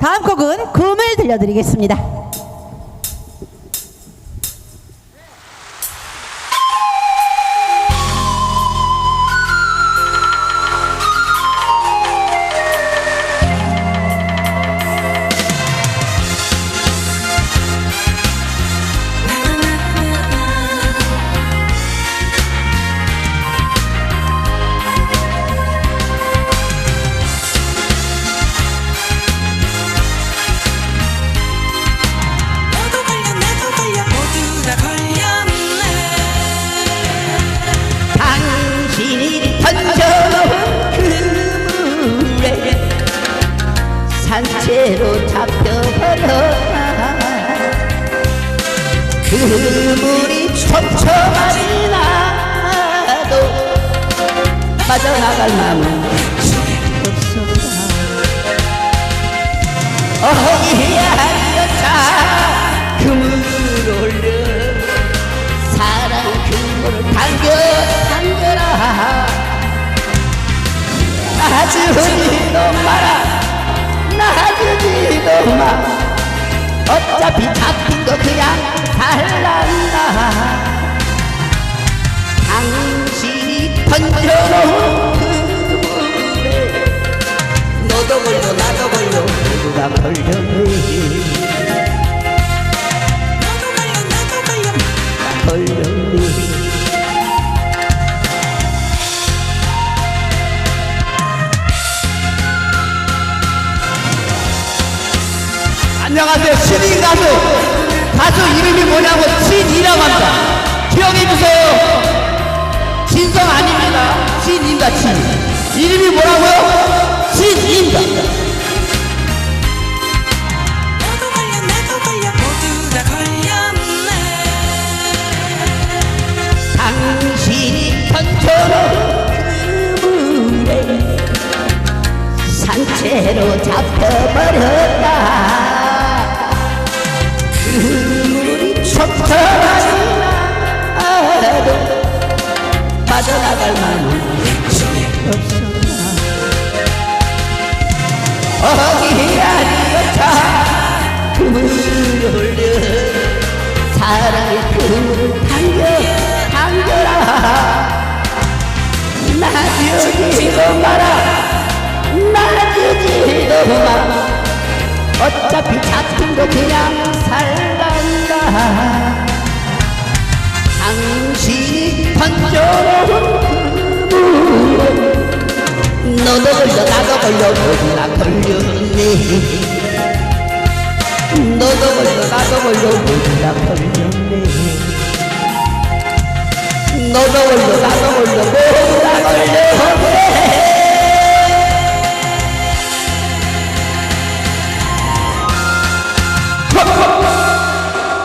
다음 곡은 금을 들려드리겠습니다. 산채로 잡혀버렸다 그물이 촘촘하니 나도 빠져나갈 마음은 없었다 어이야 여자. 그물 올려. 사랑 그물을 당겨 당겨라. 놔주지도 마라. 놔 어차피 잡힌 거 그냥 살란다. 당신이 그물에 너도 걸려 나도 걸려 누가 걸려 걸렸니 안녕하세요. 신인 가수. 가수 이름이 뭐냐고 신이라고 합니다. 기억해주세요. 신성 아닙니다. 신입니다, 신. 이름이 뭐라고요? 신입니다. 당신이 그물에 산채로 잡혀버렸다 빠져나갈 없었다 어기야 여차 그물을 올려 사랑의 그물을 당겨 당겨라. 놔주지도 마라 놔주지도 마 어차피 잡힌 거 그냥 살 걸려보나 걸렸네 너도 걸려 나도 걸려보나 걸렸네 너도 걸려 나도 걸려보나 걸렸네